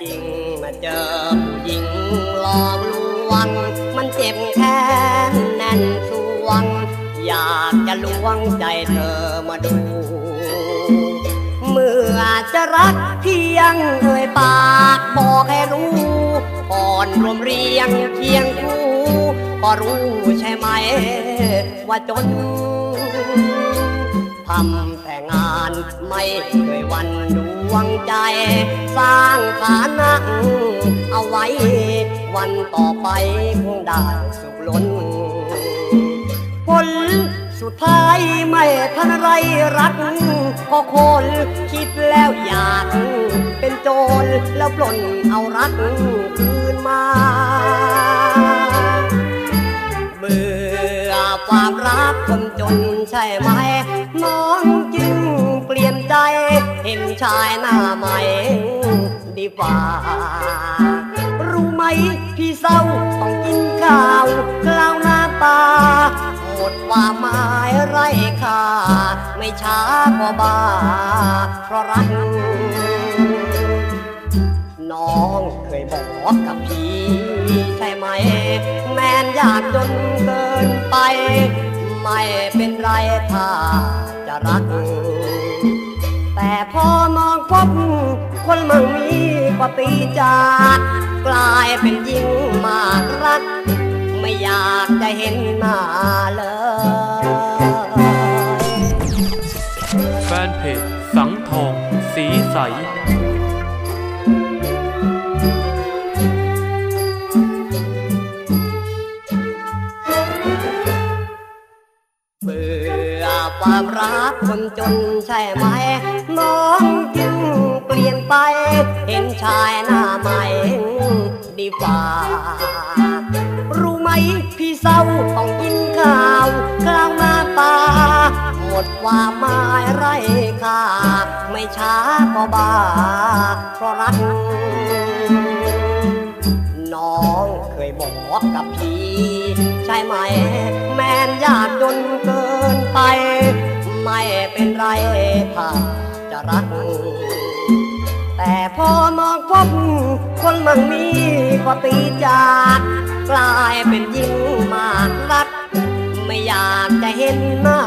จริงมาเจอผู้หญิงหลอกลวง มันเจ็บแค้นแน่นสวง อยากจะลวงใจเธอมาดู เมื่อจะรักเพียงเอ่ยปากบอกให้รู้ก่อนรวมเรียงเคียงคู่ก็รู้ใช่ไหม ว่าจน ทำแต่งานไม่เคยวันดวงใจ สร้างฐานะเอาไว้ วันต่อไปคงได้สุขล้น ผลสุดท้ายไม่ทันไรรักก็คนคิดแล้วอยากเป็นโจรแล้วปล้นเอารักคืนมาเบื่อความรักคนจนใช่ไหม ชายหน้าใหม่ดีกว่า รู้ไหมพี่เศร้าต้องกินข้าวกล่าวหน้าตา หมดว่าหมายไร้ค่า ไม่ช้าก็บ้า เพราะรัก น้องเคยบอกกับพี่ ใช่ไหม แม่นยากจนเกินไป ไม่เป็นไรถ้าจะรัก มองพบคนมั่งมีก็ตีจากกลายเป็นยิ่งมากรัก ไม่อยากจะเห็นหน้าเลย แฟนเพจสังทอง สีใส เบื่อ ความรักคนจนใช่ไหม น้องจึงเปลี่ยนไป เห็นชายหน้าใหม่ดีกว่า รู้ไหมพี่เศร้าต้องกินข้าวกลางหน้าตา หมดความหมายไร้ค่า ไม่ช้าก็บ้า เพราะรักน้องเคยบอกกับพี่ ใช่ไหม แม่นยากจนเกิน ไป ไม่เป็นไรผ่าจะรัก แต่พอมองพบคนมั่งมีก็ตีจากกลายเป็นยิ่งมากรัก ไม่อยากจะเห็นหน้า